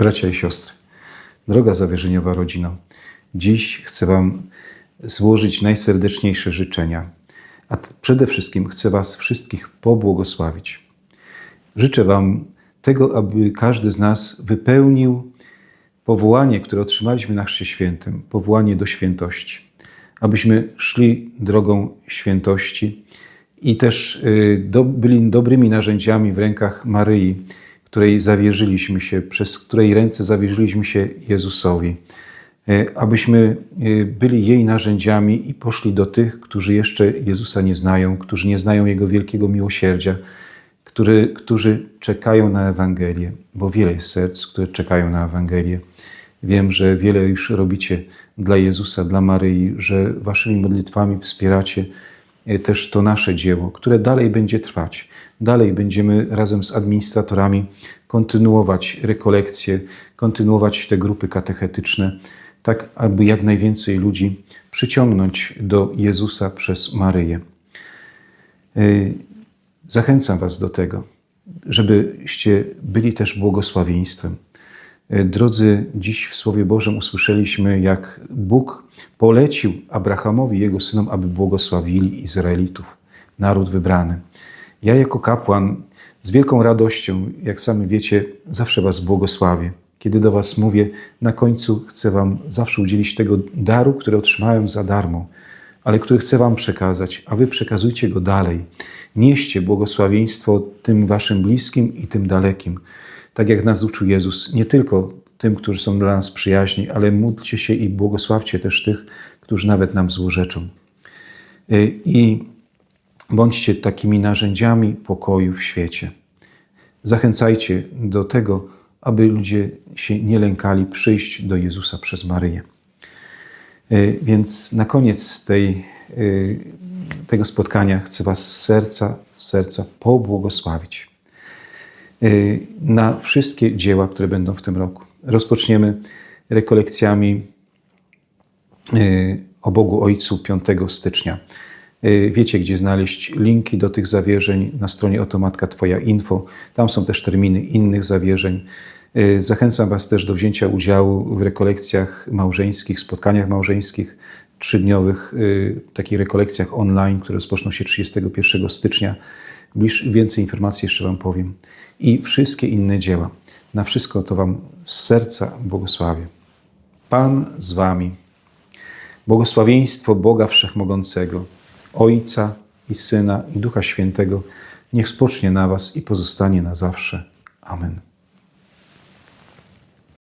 Bracia i siostry, droga zawierzeniowa rodzino, dziś chcę Wam złożyć najserdeczniejsze życzenia, a przede wszystkim chcę Was wszystkich pobłogosławić. Życzę Wam tego, aby każdy z nas wypełnił powołanie, które otrzymaliśmy na Chrzcie Świętym, powołanie do świętości. Abyśmy szli drogą świętości i też y, do, byli dobrymi narzędziami w rękach Maryi, której zawierzyliśmy się, przez której ręce zawierzyliśmy się Jezusowi. Y, Abyśmy y, byli jej narzędziami i poszli do tych, którzy jeszcze Jezusa nie znają, którzy nie znają Jego wielkiego miłosierdzia, który, którzy czekają na Ewangelię, bo wiele jest serc, które czekają na Ewangelię. Wiem, że wiele już robicie dla Jezusa, dla Maryi, że waszymi modlitwami wspieracie e, też to nasze dzieło, które dalej będzie trwać. Dalej będziemy razem z administratorami kontynuować rekolekcje, kontynuować te grupy katechetyczne, tak aby jak najwięcej ludzi przyciągnąć do Jezusa przez Maryję. Y, Zachęcam Was do tego, żebyście byli też błogosławieństwem. Y, Drodzy, dziś w Słowie Bożym usłyszeliśmy, jak Bóg polecił Abrahamowi i jego synom, aby błogosławili Izraelitów, naród wybrany. Ja jako kapłan z wielką radością, jak sami wiecie, zawsze Was błogosławię. Kiedy do Was mówię, na końcu chcę Wam zawsze udzielić tego daru, który otrzymałem za darmo, ale który chcę Wam przekazać, a Wy przekazujcie go dalej. Nieście błogosławieństwo tym Waszym bliskim i tym dalekim. Tak jak nas uczył Jezus, nie tylko tym, którzy są dla nas przyjaźni, ale módlcie się i błogosławcie też tych, którzy nawet nam złorzeczą. Y, I bądźcie takimi narzędziami pokoju w świecie. Zachęcajcie do tego, aby ludzie się nie lękali przyjść do Jezusa przez Maryję. Y, Więc na koniec tej, y, tego spotkania chcę Was z serca, z serca pobłogosławić na wszystkie dzieła, które będą w tym roku. Rozpoczniemy rekolekcjami y, o Bogu Ojcu 5 stycznia. Y, Wiecie, gdzie znaleźć linki do tych zawierzeń na stronie Otomatka Twoja Info. Tam są też terminy innych zawierzeń. Y, Zachęcam Was też do wzięcia udziału w rekolekcjach małżeńskich, spotkaniach małżeńskich, trzydniowych, takich rekolekcjach online, które rozpoczną się 31 stycznia. Więcej informacji jeszcze Wam powiem. I wszystkie inne dzieła. Na wszystko to Wam z serca błogosławię. Pan z Wami. Błogosławieństwo Boga Wszechmogącego, Ojca i Syna i Ducha Świętego, niech spocznie na Was i pozostanie na zawsze. Amen.